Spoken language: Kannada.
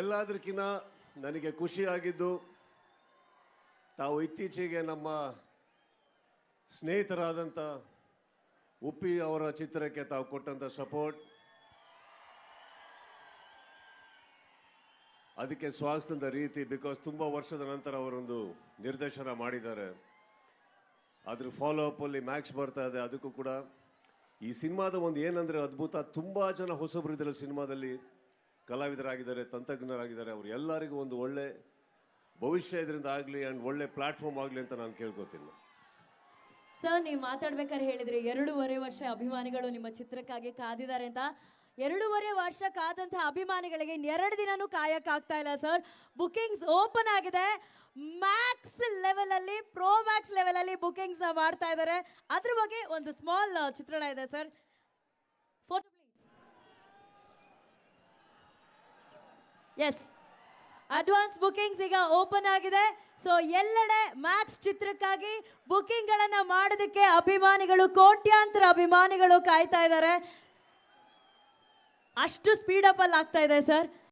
ಎಲ್ಲದಕ್ಕಿಂತ ನನಗೆ ಖುಷಿಯಾಗಿದ್ದು ತಾವು ಇತ್ತೀಚೆಗೆ ನಮ್ಮ ಸ್ನೇಹಿತರಾದಂಥ ಉಪ್ಪಿ ಅವರ ಚಿತ್ರಕ್ಕೆ ತಾವು ಕೊಟ್ಟಂಥ ಸಪೋರ್ಟ್. ಅದಕ್ಕೆ ಸ್ವಾಗತದ ರೀತಿ ಬಿಕಾಸ್ ತುಂಬ ವರ್ಷದ ನಂತರ ಅವರೊಂದು ನಿರ್ದೇಶನ ಮಾಡಿದ್ದಾರೆ. ಅದ್ರ ಫಾಲೋ ಅಪ್ಪಲ್ಲಿ ಮ್ಯಾಕ್ಸ್ ಬರ್ತಾ ಇದೆ, ಅದಕ್ಕೂ ಕೂಡ. ಈ ಸಿನಿಮಾದ ಒಂದು ಏನಂದರೆ ಅದ್ಭುತ, ತುಂಬ ಜನ ಹೊಸಬರು ಇದರಲ್ಲಿ ಸಿನಿಮಾದಲ್ಲಿ ಕಲಾವಿದರಾಗಿದ್ದಾರೆ, ತಂತ್ರಜ್ಞರಾಗಿದ್ದಾರೆ, ಅವರು ಎಲ್ಲರಿಗೂ ಒಂದು ಒಳ್ಳೆ ಭವಿಷ್ಯ ಇದರಿಂದ ಆಗಲಿ ಆ್ಯಂಡ್ ಒಳ್ಳೆ ಪ್ಲಾಟ್ಫಾರ್ಮ್ ಆಗಲಿ ಅಂತ ನಾನು ಕೇಳ್ಕೊತೀನಿ. ಸರ್ ನೀವು ಮಾತಾಡ್ಬೇಕಾದ್ರೆ ಹೇಳಿದ್ರಿ ಎರಡೂವರೆ ವರ್ಷ ಅಭಿಮಾನಿಗಳು ನಿಮ್ಮ ಚಿತ್ರಕ್ಕಾಗಿ ಕಾದಿದ್ದಾರೆ ಅಂತ. ಎರಡೂವರೆ ವರ್ಷ ಕಾದಂತಹ ಅಭಿಮಾನಿಗಳಿಗೆ ಎರಡು ದಿನನೂ ಕಾಯಕ್ಕಾಗ್ತಾ ಇಲ್ಲ ಸರ್ ಬುಕಿಂಗ್ಸ್ ಓಪನ್ ಆಗಿದೆ. ಮ್ಯಾಕ್ಸ್ ಲೆವೆಲ್ ಅಲ್ಲಿ ಪ್ರೋ ಮ್ಯಾಕ್ಸ್ ಲೆವೆಲ್ ಅಲ್ಲಿ ಬುಕಿಂಗ್ಸ್ ಮಾಡ್ತಾ ಇದ್ದಾರೆ. ಅದ್ರ ಬಗ್ಗೆ ಒಂದು ಸ್ಮಾಲ್ ಚಿತ್ರಣ ಇದೆ ಸರ್ ಎಸ್ ಅಡ್ವಾನ್ಸ್ ಬುಕಿಂಗ್ಸ್ ಈಗ ಓಪನ್ ಆಗಿದೆ. ಸೊ ಎಲ್ಲೆಡೆ ಮ್ಯಾಕ್ಸ್ ಚಿತ್ರಕ್ಕಾಗಿ ಬುಕಿಂಗ್ ಗಳನ್ನ ಮಾಡೋದಕ್ಕೆ ಅಭಿಮಾನಿಗಳು, ಕೋಟ್ಯಾಂತರ ಅಭಿಮಾನಿಗಳು ಕಾಯ್ತಾ ಇದ್ದಾರೆ. ಅಷ್ಟು ಸ್ಪೀಡ್ ಅಪ್ ಅಲ್ಲಿ ಆಗ್ತಾ ಇದೆ ಸರ್